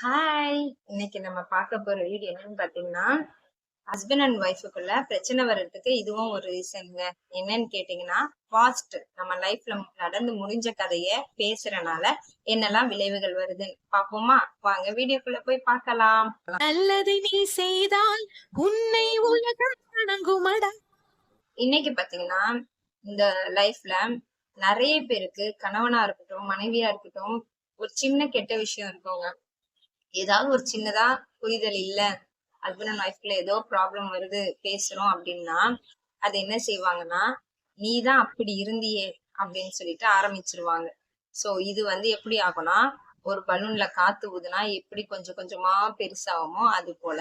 Hi இன்னைக்கு நம்ம பார்க்க போற வீடியோ என்னன்னு பாத்தீங்கன்னா ஹஸ்பண்ட் அண்ட் ஒய்ஃபுக்குள்ள பிரச்சனை வர்றதுக்கு இதுவும் ஒரு ரீசனுங்க என்னன்னு கேட்டீங்கன்னா பாஸ்ட் நம்ம லைஃப்ல நடந்து முடிஞ்ச கதைய பேசுறனால என்னெல்லாம் விளைவுகள் வருதுன்னு பாப்போமா வாங்க வீடியோக்குள்ள போய் பார்க்கலாம். நல்லதை நீ செய்தால் உன்னை உலகம் வணங்குமடா. இன்னைக்கு பாத்தீங்கன்னா இந்த லைஃப்ல நிறைய பேருக்கு கணவனா இருக்கட்டும் மனைவியா இருக்கட்டும் ஒரு சின்ன கெட்ட விஷயம் இருக்குங்க. ஏதாவது ஒரு சின்னதா புரிதல் இல்லை ஹஸ்பண்ட் அண்ட் ஒய்ஃப்ல ஏதோ ப்ராப்ளம் வருது பேசுறோம் அப்படின்னா அது என்ன செய்வாங்கன்னா நீ தான் அப்படி இருந்தியே அப்படின்னு சொல்லிட்டு ஆரம்பிச்சிருவாங்க. சோ இது வந்து எப்படி ஆகும்னா ஒரு பலூன்ல காத்து ஊதுனா எப்படி கொஞ்சம் கொஞ்சமா பெருசாகுமோ அது போல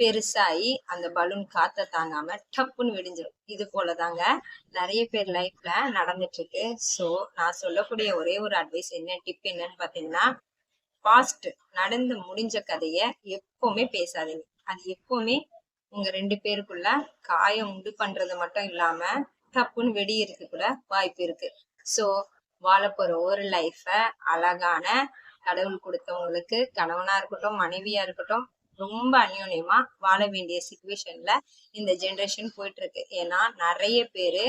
பெருசாகி அந்த பலூன் காத்த தாங்காம டப்புன்னு வெடிஞ்சிடும் இது போலதாங்க நிறைய பேர் லைஃப்ல நடந்துட்டு இருக்கு. சோ நான் சொல்லக்கூடிய ஒரே ஒரு அட்வைஸ் என்ன டிப் என்னன்னு பாத்தீங்கன்னா பாஸ்ட் நடந்து முடிஞ்ச கதைய எப்பவுமே பேசாதீங்க. அது எப்பவுமே உங்க ரெண்டு பேருக்குள்ள காயம் உண்டு பண்றது மட்டும் இல்லாம டப்புன்னு வெடியிறதுக்கு கூட வாய்ப்பு இருக்கு. சோ வாழப்போற ஒரு லைஃப அழகான கடவுள் கொடுத்தவங்களுக்கு கணவனா இருக்கட்டும் மனைவியா இருக்கட்டும் ரொம்ப அந்யோன்யமா வாழ வேண்டிய சுச்சுவேஷன்ல இந்த ஜென்ரேஷன் போயிட்டு இருக்கு. ஏன்னா நிறைய பேரு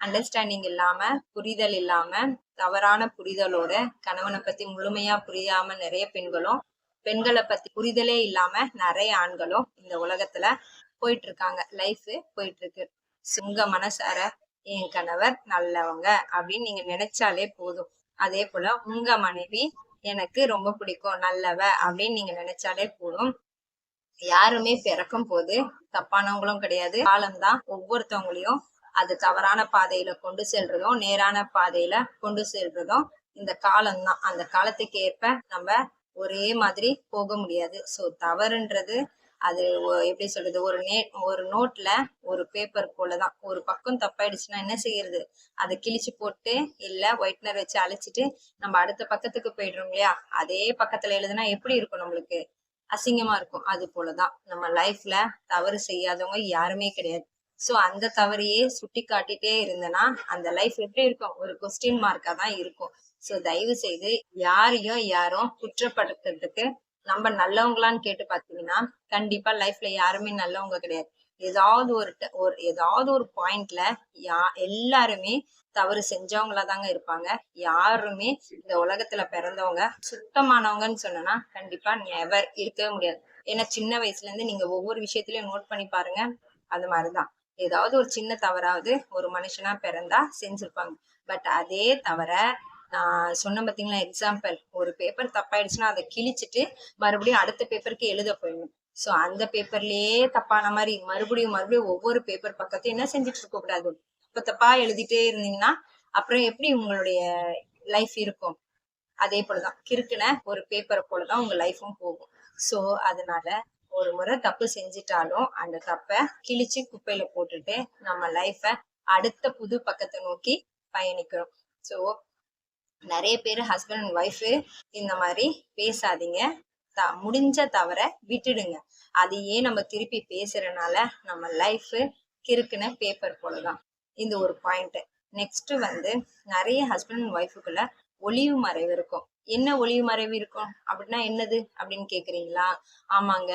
அண்டர்ஸ்டாண்டிங் இல்லாம புரிதல் இல்லாம தவறான புரிதலோட கணவனை பத்தி முழுமையா புரியாம நிறைய பெண்களும் பெண்களை பத்தி புரிதலே இல்லாம நிறைய ஆண்களும் இந்த உலகத்துல போயிட்டு இருக்காங்க லைஃப் போயிட்டு இருக்கு உங்க மனசார என் கணவர் நல்லவங்க அப்படின்னு நீங்க நினைச்சாலே போதும். அதே போல உங்க மனைவி எனக்கு ரொம்ப பிடிக்கும் நல்லவ அப்படின்னு நீங்க நினைச்சாலே போதும். யாருமே பிறக்கும் போது தப்பானவங்களும் கிடையாது. காலம்தான் ஒவ்வொருத்தவங்களையும் அது தவறான பாதையில கொண்டு செல்றதும் நேரான பாதையில கொண்டு செல்றதும் இந்த காலம்தான். அந்த காலத்துக்கு ஏற்ப நம்ம ஒரே மாதிரி போக முடியாது. சோ தவறுன்றது அது ஒ- எப்படி சொல்றது? ஒரு நே ஒரு நோட்ல ஒரு பேப்பர் போலதான். ஒரு பக்கம் தப்பாயிடுச்சுன்னா என்ன செய்யறது? அதை கிழிச்சு போட்டு இல்ல ஒயிட்னர் வச்சு அழிச்சிட்டு நம்ம அடுத்த பக்கத்துக்கு போயிடுறோம் இல்லையா? அதே பக்கத்துல எழுதுனா எப்படி இருக்கும் நம்மளுக்கு? அசிங்கமா இருக்கும். அது போலதான். நம்ம லைஃப்ல தவறு செய்யாதவங்க யாருமே கிடையாது. சோ அந்த தவறையே சுட்டி காட்டிட்டே இருந்தேன்னா அந்த லைஃப் எப்படி இருக்கும்? ஒரு கொஸ்டின் மார்க்கா தான் இருக்கும். சோ தயவு செய்து யாரையும் யாரும் குற்றப்படுத்துறதுக்கு நம்ம நல்லவங்களான்னு கேட்டு பாத்தீங்கன்னா கண்டிப்பா லைஃப்ல யாருமே நல்லவங்க கிடையாது. ஏதாவது ஒரு ட- ஒரு ஏதாவது ஒரு பாயிண்ட்ல யா எல்லாருமே தவறு செஞ்சவங்களா தாங்க இருப்பாங்க. யாருமே இந்த உலகத்துல பிறந்தவங்க சுத்தமானவங்கன்னு சொன்னா கண்டிப்பா நெவர் இருக்கவே முடியாது. ஏன்னா சின்ன வயசுல இருந்து நீங்க ஒவ்வொரு விஷயத்திலயும் நோட் பண்ணி பாருங்க அது மாதிரிதான். ஏதாவது ஒரு சின்ன தவறாவது ஒரு மனுஷனா பிறந்தா செஞ்சிருப்பாங்க. பட் அதே தவிர நான் சொன்ன பார்த்தீங்களா எக்ஸாம்பிள் ஒரு பேப்பர் தப்பாயிடுச்சுன்னா அதை கிழிச்சிட்டு மறுபடியும் அடுத்த பேப்பருக்கு எழுத போயிடணும். ஸோ அந்த பேப்பர்லயே தப்பான மாதிரி மறுபடியும் மறுபடியும் ஒவ்வொரு பேப்பர் பக்கத்தையும் என்ன செஞ்சுட்டு இருக்க கூடாது? இப்ப தப்பா எழுதிட்டே இருந்தீங்கன்னா அப்புறம் எப்படி உங்களுடைய லைஃப் இருக்கும்? அதே போலதான் கிறுக்குன ஒரு பேப்பரை போலதான் உங்க லைஃபும் போகும். ஸோ அதனால ஒரு முறை தப்பு செஞ்சிட்டாலும் அந்த தப்பை கிழிச்சு குப்பையில போட்டுட்டு நம்ம லைஃப அடுத்த புது பக்கத்தை நோக்கி பயணிக்கிறோம். ஸோ நிறைய பேர் ஹஸ்பண்ட் அண்ட் ஒய்ஃபு இந்த மாதிரி பேசாதீங்க. த முடிஞ்ச தவிர விட்டுடுங்க. அதையே நம்ம திருப்பி பேசுறதுனால நம்ம லைஃப் கிறுக்குன பேப்பர் போலதான். இந்த ஒரு பாயிண்ட் நெக்ஸ்ட் வந்து நிறைய ஹஸ்பண்ட் அண்ட் ஒய்ஃபுக்குள்ள ஒளிவு மறைவு இருக்கும். என்ன ஒளிவு மறைவு இருக்கும்? அப்படின்னா என்னது? அப்படின்னு கேக்குறீங்களா? ஆமாங்க.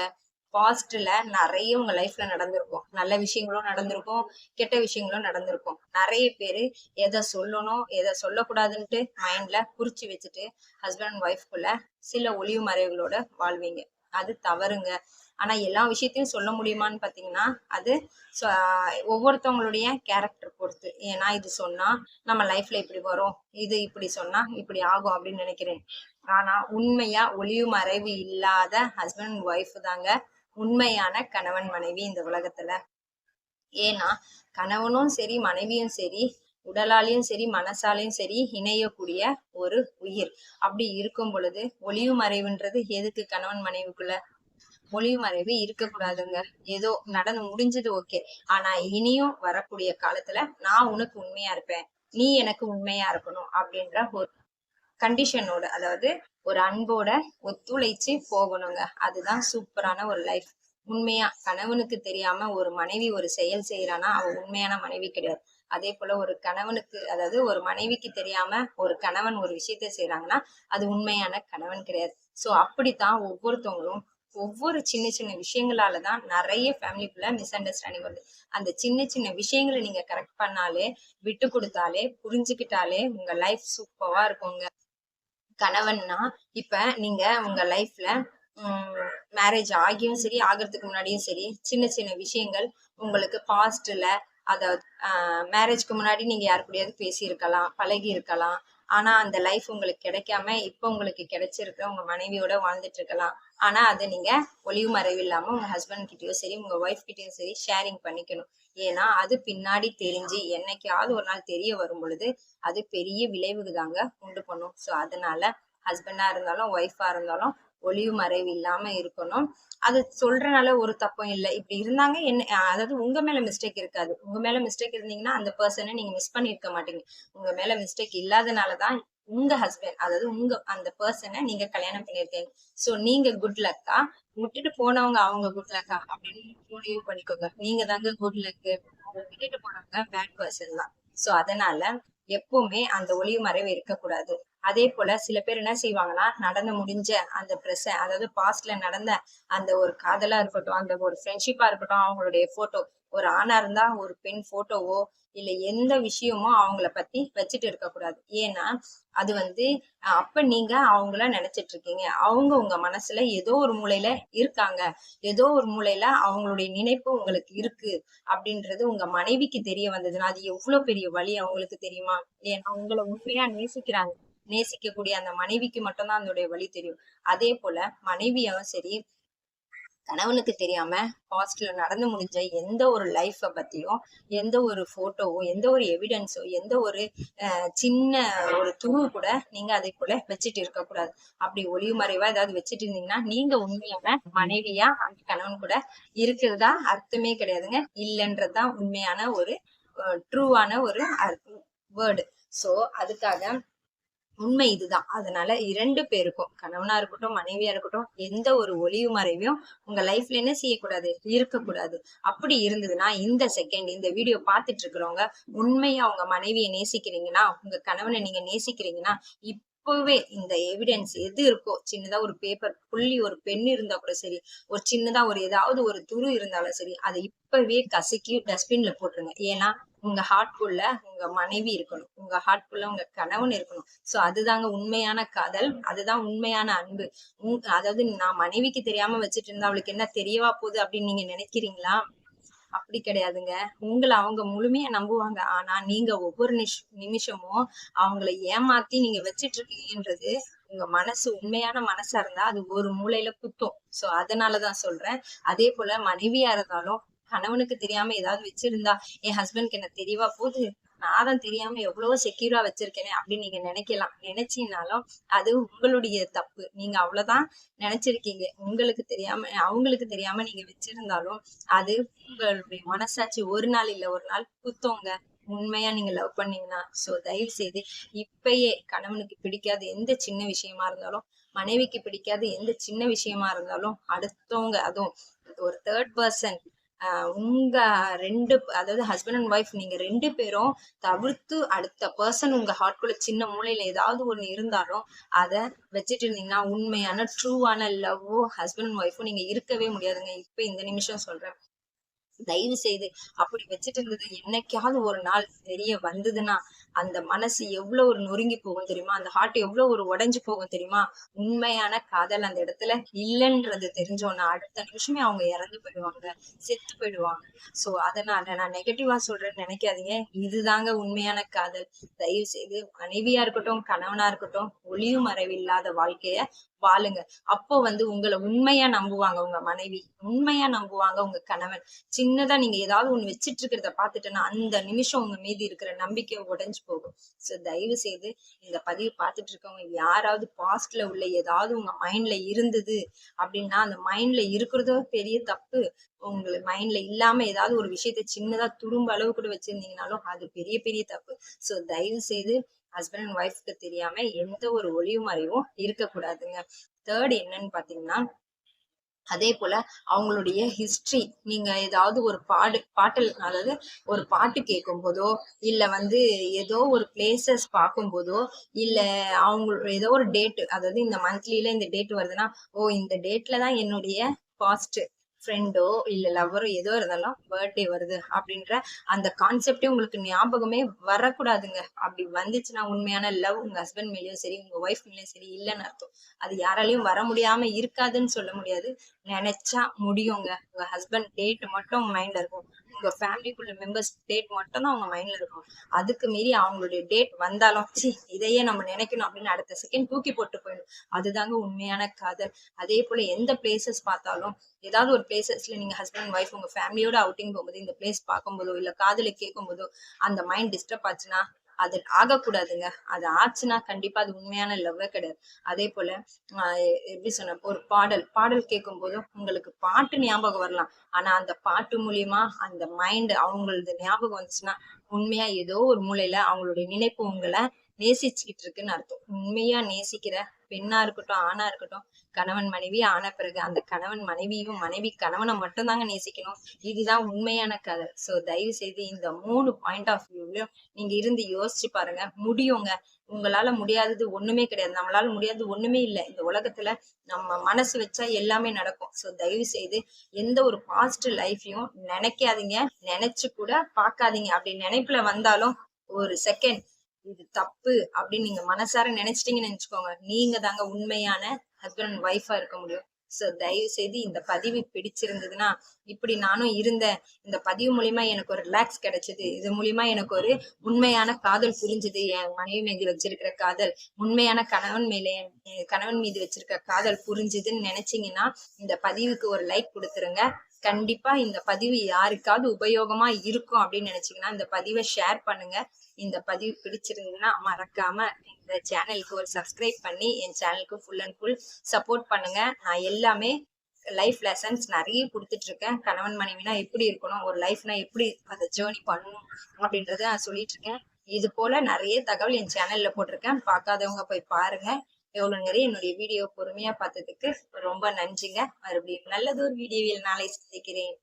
பாஸ்ட்ல நிறைய உங்க லைஃப்ல நடந்திருக்கும். நல்ல விஷயங்களும் நடந்திருக்கும் கெட்ட விஷயங்களும் நடந்திருக்கும். நிறைய பேரு எதை சொல்லணும் எதை சொல்லக்கூடாதுன்ட்டு மைண்ட்ல குறிச்சு வச்சுட்டு ஹஸ்பண்ட் அண்ட் ஒய்ஃப்குள்ள சில ஒளிவு மறைவுகளோட வாழ்வீங்க. அது தவறுங்க. ஆனா எல்லா விஷயத்தையும் சொல்ல முடியுமான்னு பாத்தீங்கன்னா அது ஒவ்வொருத்தவங்களுடைய கேரக்டர் பொறுத்து. ஏன்னா இது சொன்னா நம்ம லைஃப்ல இப்படி வரும் இது இப்படி சொன்னா இப்படி ஆகும் அப்படின்னு நினைக்கிறேன். ஆனா உண்மையா ஒளிவு மறைவு இல்லாத ஹஸ்பண்ட் அண்ட் ஒய்ஃப் தாங்க உண்மையான கணவன் மனைவி இந்த உலகத்துல. ஏன்னா கணவனும் சரி மனைவியும் சரி உடலாலையும் சரி மனசாலையும் சரி இணையக்கூடிய ஒரு உயிர். அப்படி இருக்கும் பொழுது ஒளிவு மறைவுன்றது எதுக்கு கணவன் மனைவிக்குள்ள? ஒளிவு மறைவு இருக்கக்கூடாதுங்க. ஏதோ நடந்து முடிஞ்சது ஓகே. ஆனா இனியும் வரக்கூடிய காலத்துல நான் உனக்கு உண்மையா இருப்பேன். நீ எனக்கு உண்மையா இருக்கணும் அப்படின்ற ஒரு கண்டிஷனோட அதாவது ஒரு அன்போட ஒத்துழைச்சு போகணுங்க. அதுதான் சூப்பரான ஒரு லைஃப் உண்மையா கணவனுக்கு தெரியாம ஒரு மனைவி ஒரு செயல் செய்யறான்னா அவ உண்மையான மனைவி கிடையாது. அதே போல ஒரு கணவனுக்கு அதாவது ஒரு மனைவிக்கு தெரியாம ஒரு கணவன் ஒரு விஷயத்த செய்யறாங்கன்னா அது உண்மையான கணவன் கிடையாது. சோ அப்படித்தான் ஒவ்வொருத்தவங்களும் ஒவ்வொரு சின்ன சின்ன விஷயங்களால தான் நிறைய ஃபேமிலிக்குள்ள மிஸ் அண்டர்ஸ்டாண்டிங் வருது. அந்த சின்ன சின்ன விஷயங்களை நீங்க கரெக்ட் பண்ணாலே விட்டு கொடுத்தாலே புரிஞ்சுக்கிட்டாலே உங்க லைஃப் சூப்பரா இருக்குங்க. கணவன்னா இப்ப நீங்க உங்க லைஃப்ல மேரேஜ் ஆகியும் சரி ஆகிறதுக்கு முன்னாடியும் சரி சின்ன சின்ன விஷயங்கள் உங்களுக்கு பாஸ்ட்ல அதாவது மேரேஜ்க்கு முன்னாடி நீங்க யாரு கூடயாவது பேசியிருக்கலாம் பழகி இருக்கலாம் ஆனா அந்த லைஃப் உங்களுக்கு கிடைக்காம இப்ப உங்களுக்கு கிடைச்சிருக்க உங்க மனைவியோட வாழ்ந்துட்டு இருக்கலாம். ஆனா அதை நீங்க ஒளிவு மறைவு இல்லாம உங்க ஹஸ்பண்ட் கிட்டயோ சரி உங்க ஒய்ஃப் கிட்டயோ சரி ஷேரிங் பண்ணிக்கணும். ஏன்னா அது பின்னாடி தெரிஞ்சு என்னைக்காவது ஒரு நாள் தெரிய வரும் பொழுது அது பெரிய விளைவுக்கு தாங்க உண்டு பண்ணும். ஸோ அதனால ஹஸ்பண்டா இருந்தாலும் ஒய்ஃபா இருந்தாலும் ஒளிவு மறைவு இல்லாம இருக்கணும். அது சொல்றனால ஒரு தப்பும் இல்லை. இப்படி இருந்தாங்க என்ன அதாவது உங்க மேல மிஸ்டேக் இருக்காது. உங்க மேல மிஸ்டேக் இருந்தீங்கன்னா அந்த பர்சனை நீங்க மிஸ் பண்ணிருக்க மாட்டீங்க. உங்க மேல மிஸ்டேக் இல்லாதனாலதான் உங்க ஹஸ்பண்ட் அதாவது உங்க அந்த பர்சனை நீங்க கல்யாணம் பண்ணிருக்கீங்க சோ நீங்க குட் லக்கா விட்டுட்டு போனவங்க அவங்க குட் லக்கா அப்படின்னு முடிவு பண்ணிக்கோங்க. நீங்க தாங்க குட் லக்கு விட்டுட்டு போனவங்க பேட் பர்சன் தான். சோ அதனால எப்பவுமே அந்த ஒளிவு மறைவு இருக்கக்கூடாது. அதே போல சில பேர் என்ன செய்வாங்கன்னா நடந்து முடிஞ்ச அந்த ப்ரெஸ் அதாவது பாஸ்ட்ல நடந்த அந்த ஒரு காதலா இருக்கட்டும் அந்த ஒரு ஃப்ரெண்ட்ஷிப்பா இருக்கட்டும் அவங்களுடைய போட்டோ ஒரு ஆணா இருந்தா ஒரு பெண் போட்டோவோ இல்ல எந்த விஷயமோ அவங்கள பத்தி வச்சுட்டு இருக்கக்கூடாது ஏன்னா அது வந்து அப்ப நீங்க அவங்கள நினைச்சிட்டு இருக்கீங்க. அவங்க உங்க மனசுல ஏதோ ஒரு மூலையில இருக்காங்க. ஏதோ ஒரு மூலையில அவங்களுடைய நினைப்பு உங்களுக்கு இருக்கு அப்படின்றது உங்க மனைவிக்கு தெரிய வந்ததுன்னா அது எவ்வளவு பெரிய வழி அவங்களுக்கு தெரியுமா? ஏன்னா உங்களை உண்மையா நேசிக்கிறாங்க. நேசிக்கக்கூடிய அந்த மனைவிக்கு மட்டும்தான் அதனுடைய வழி தெரியும். அதே போல மனைவியும் சரி கணவனுக்கு தெரியாம ஹாஸ்டல்ல நடந்து முடிஞ்ச எந்த ஒரு லைஃப பத்தியும் எந்த ஒரு போட்டோவோ எந்த ஒரு எவிடன்ஸோ எந்த ஒரு சின்ன ஒரு துருவு கூட நீங்க அதை போல வச்சுட்டு இருக்க கூடாது அப்படி ஒளிவு மறைவா ஏதாவது வச்சுட்டு இருந்தீங்கன்னா நீங்க உண்மையான மனைவியா அந்த கணவன் கூட இருக்கிறதா அர்த்தமே கிடையாதுங்க. இல்லைன்றதுதான் உண்மையான ஒரு ட்ரூவான ஒரு வேர்டு சோ அதுக்காக உண்மை இதுதான். அதனால இரண்டு பேருக்கும் கணவனா இருக்கட்டும் மனைவியா இருக்கட்டும் எந்த ஒரு ஒளிவு மறைவையும் உங்க லைஃப்ல என்ன செய்யக்கூடாது? இருக்கக்கூடாது. அப்படி இருந்ததுன்னா இந்த செகண்ட் இந்த வீடியோ பார்த்துட்டு இருக்கிறவங்க உண்மையா உங்க மனைவியை நேசிக்கிறீங்கன்னா உங்க கணவனை நீங்க நேசிக்கிறீங்கன்னா இப்பவே இந்த எவிடன்ஸ் எது இருக்கோ சின்னதா ஒரு பேப்பர் புள்ளி ஒரு பென் இருந்தா கூட சரி ஒரு சின்னதா ஒரு ஏதாவது ஒரு துரு இருந்தாலும் சரி அதை இப்பவே கசக்கி டஸ்ட்பின்ல போட்டுருங்க. ஏன்னா உங்க ஹார்ட்குள்ள உங்க மனைவி இருக்கணும். உங்க ஹார்ட்குள்ள உங்க கணவன் இருக்கணும். சோ அதுதாங்க உண்மையான காதல். அதுதான் உண்மையான அன்பு. அதாவது நான் மனைவிக்கு தெரியாம வச்சுட்டு இருந்தா அவளுக்கு என்ன தெரியவா போகுது அப்படின்னு நீங்க நினைக்கிறீங்களா? அப்படி கிடையாதுங்க. உங்களை அவங்க முழுமையா நம்புவாங்க. ஆனா நீங்க ஒவ்வொரு நிஷ் நிமிஷமும் அவங்கள ஏமாத்தி நீங்க வச்சிட்டு இருக்கீங்கன்றது உங்க மனசு உண்மையான மனசா இருந்தா அது ஒரு மூலையில குத்தும். சோ அதனாலதான் சொல்றேன். அதே போல மனைவியா இருந்தாலும் கணவனுக்கு தெரியாம ஏதாவது வச்சிருந்தா என் ஹஸ்பண்ட்க்கு என்ன தெரியவா போகுது நான் தான் தெரியாம எவ்வளவோ செக்யூரா வச்சிருக்கேனே அப்படின்னு நீங்க நினைக்கலாம். நினைச்சீங்கனாலும் அது உங்களுடைய தப்பு. நீங்க அவ்வளவுதான் நினைச்சிருக்கீங்க. உங்களுக்கு தெரியாம அவங்களுக்கு தெரியாம நீங்க வச்சிருந்தாலும் அது உங்களுடைய மனசாட்சி. ஒரு நாள் இல்ல ஒரு நாள் குத்தோங்க. உண்மையா நீங்க லவ் பண்ணீங்கன்னா சோ தயவு செய்து இப்பயே கணவனுக்கு பிடிக்காத எந்த சின்ன விஷயமா இருந்தாலும் மனைவிக்கு பிடிக்காத எந்த சின்ன விஷயமா இருந்தாலும் அடுத்தவங்க அதுவும் ஒரு தேர்ட் பர்சன் உங்க ரெண்டு அதாவது ஹஸ்பண்ட் அண்ட் ஒய்ஃப் நீங்க ரெண்டு பேரும் தவிர்த்து அடுத்த பர்சன் உங்க ஹார்ட்குள்ள சின்ன மூலையில ஏதாவது ஒண்ணு இருந்தாலும் அதை வச்சுட்டு இருந்தீங்கன்னா உண்மையான ட்ரூவான லவ்வோ ஹஸ்பண்ட் அண்ட் ஒய்ஃபோ நீங்க இருக்கவே முடியாதுங்க. இப்ப இந்த நிமிஷம் சொல்றேன். தயவு செய்து அப்படி வச்சுட்டு இருந்தது என்னைக்காவது ஒரு நாள் தெரிய வந்ததுன்னா அந்த மனசு எவ்வளவு ஒரு நொறுங்கி போகும் தெரியுமா? அந்த ஹார்ட் எவ்வளவு ஒரு உடைஞ்சு போகும் தெரியுமா? உண்மையான காதல் அந்த இடத்துல இல்லைன்றது தெரிஞ்சோன்னா அடுத்த நிமிஷமே அவங்க இறந்து போயிடுவாங்க செத்து போயிடுவாங்க. சோ அதனால நான் நெகட்டிவா சொல்றேன்னு நினைக்காதீங்க. இதுதாங்க உண்மையான காதல். தயவு செய்து மனைவியா இருக்கட்டும் கணவனா இருக்கட்டும் ஒளியும் மறைவில்லாத வாழ்க்கைய வாழுங்க. அப்போ வந்து உங்களை உண்மையா நம்புவாங்க உங்க மனைவி. உண்மையா நம்புவாங்க உங்க கணவன். சின்னதா நீங்க ஏதாவது ஒண்ணு வச்சிட்டு இருக்கிறத பாத்துட்டேன்னா அந்த நிமிஷம் உங்க மீதி இருக்கிற நம்பிக்கை உடைஞ்சு போகும். சோ தயவு செய்து இந்த பதிவு பார்த்துட்டு இருக்கவங்க யாராவது பாஸ்ட்ல உள்ள ஏதாவது உங்க மைண்ட்ல இருந்தது அப்படின்னா அந்த மைண்ட்ல இருக்கிறதோ பெரிய தப்பு. உங்களை மைண்ட்ல இல்லாம ஏதாவது ஒரு விஷயத்த சின்னதா துரும்ப அளவு கூட வச்சிருந்தீங்கனாலும் அது பெரிய பெரிய தப்பு. சோ தயவு செய்து ஹஸ்பண்ட் அண்ட் ஒய்ஃப்க்கு தெரியாம எந்த ஒரு ஒளிவு மறைவும் இருக்கக்கூடாதுங்க. தேர்ட் என்னன்னு பாத்தீங்கன்னா அதே போல அவங்களுடைய ஹிஸ்டரி நீங்க ஏதாவது ஒரு பாடு பாட்டல் அதாவது ஒரு பாட்டு கேட்கும் போதோ இல்ல வந்து ஏதோ ஒரு பிளேசஸ் பார்க்கும் போதோ இல்ல அவங்க ஏதோ ஒரு டேட் அதாவது இந்த மந்த்லில இந்த டேட் வருதுன்னா ஓ இந்த டேட்ல தான் என்னுடைய பாஸ்ட் ஃப்ரெண்டோ இல்ல லவ்வரோ ஏதோ இருந்தாலும் பர்த்டே வருது அப்படின்ற அந்த கான்செப்டே உங்களுக்கு ஞாபகமே வரக்கூடாதுங்க. அப்படி வந்துச்சுன்னா உண்மையான லவ் உங்க ஹஸ்பண்ட் மேலயும் சரி உங்க ஒய்ஃப் மேலயும் சரி இல்லைன்னு அர்த்தம். அது யாராலையும் வர முடியாம இருக்காதுன்னு சொல்ல முடியாது. நினைச்சா முடியுங்க. உங்க ஹஸ்பண்ட் டேட் மட்டும் மைண்டில் மைண்ட்ல இருக்கும். உங்க ஃபேமிலிக்குள்ள மெம்பர்ஸ் டேட் மட்டும் தான் அவங்க மைண்ட்ல இருக்கும். அதுக்கு மீறி அவங்களுடைய டேட் வந்தாலும் சி இதையே நம்ம நினைக்கணும் அப்படின்னு அடுத்த செகண்ட் தூக்கி போட்டு போயிடும். அதுதாங்க உண்மையான காதல். அதே போல எந்த பிளேசஸ் பார்த்தாலும் ஏதாவது ஒரு பிளேசஸ்ல நீங்க ஹஸ்பண்ட் ஒய்ஃப் உங்க ஃபேமிலியோட அவுட்டிங் போகும்போது இந்த பிளேஸ் பார்க்கும்போதோ இல்ல காதலை கேட்கும் போதோ அந்த மைண்ட் டிஸ்டர்ப் ஆச்சுன்னா அது ஆகக்கூடாதுங்க. அது ஆச்சுன்னா கண்டிப்பா அது உண்மையான லவ்வே கிடையாது. அதே போல ஆஹ் எப்படி சொன்ன ஒரு பாடல் பாடல் கேட்கும் போதும் உங்களுக்கு பாட்டு ஞாபகம் வரலாம். ஆனா அந்த பாட்டு மூலியமா அந்த மைண்ட் அவங்களது ஞாபகம் வந்துச்சுன்னா உண்மையா ஏதோ ஒரு மூலையில அவங்களுடைய நினைப்பு உங்களை நேசிச்சுக்கிட்டு இருக்குன்னு அர்த்தம். உண்மையா நேசிக்கிற பெண்ணா இருக்கட்டும் ஆணா இருக்கட்டும் கணவன் மனைவி ஆன பிறகு அந்த கணவன் மனைவியும் மனைவி கணவனை மட்டும்தாங்க நேசிக்கணும். இதுதான் உண்மையான கதை. சோ தயவு செய்து இந்த மூணு பாயிண்ட் ஆஃப் வியூலயும் நீங்க இருந்து யோசிச்சு பாருங்க. முடியுங்க. உங்களால முடியாதது ஒண்ணுமே கிடையாது. நம்மளால முடியாதது ஒண்ணுமே இல்லை. இந்த உலகத்துல நம்ம மனசு வச்சா எல்லாமே நடக்கும். சோ தயவு செய்து எந்த ஒரு பாசிட்டிவ் லைஃபையும் நினைக்காதீங்க. நினைச்சு கூட பார்க்காதீங்க. அப்படி நினைப்புல வந்தாலும் ஒரு செகண்ட் இது தப்பு அப்படின்னு நீங்க மனசார நினைச்சிட்டீங்கன்னு நினைச்சுக்கோங்க. நீங்க தாங்க உண்மையான ஹஸ்பண்ட் அண்ட் ஒய்ஃபா இருக்க முடியும். சோ தயவு செய்து இந்த பதிவு பிடிச்சிருந்ததுன்னா இப்படி நானும் இருந்தேன். இந்த பதிவு மூலியமா எனக்கு ஒரு ரிலாக்ஸ் கிடைச்சது. இது மூலியமா எனக்கு ஒரு உண்மையான காதல் புரிஞ்சுது. என் மனைவி மீது வச்சிருக்கிற காதல் உண்மையான கணவன் மேலே கணவன் மீது வச்சிருக்க காதல் புரிஞ்சுதுன்னு நினைச்சீங்கன்னா இந்த பதிவுக்கு ஒரு லைக் கொடுத்துருங்க. கண்டிப்பா இந்த பதிவு யாருக்காவது உபயோகமா இருக்கும் அப்படின்னு நினைச்சீங்கன்னா இந்த பதிவை ஷேர் பண்ணுங்க. இந்த பதிவு பிடிச்சிருந்ததுன்னா மறக்காம இந்த சேனலுக்கு ஒரு சப்ஸ்கிரைப் பண்ணி என் சேனலுக்கு ஃபுல் அண்ட் ஃபுல் சப்போர்ட் பண்ணுங்க. நான் எல்லாமே லைஃப் லெசன்ஸ் நிறைய கொடுத்துட்டு இருக்கேன். கணவன் மனைவினா எப்படி இருக்கணும் ஒரு லைஃப்னா எப்படி அதை ஜேர்னி பண்ணணும் அப்படின்றத நான் சொல்லிட்டு இருக்கேன். இது போல நிறைய தகவல் என் சேனல்ல போட்டிருக்கேன். பார்க்காதவங்க போய் பாருங்க. எவ்வளவு நேரம் என்னுடைய வீடியோ பொறுமையா பார்த்ததுக்கு ரொம்ப நன்றிங்க. மறுபடியும் நல்லதொரு வீடியோவில் நாளை சந்திக்கிறேன்.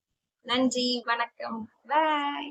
நன்றி வணக்கம். பாய்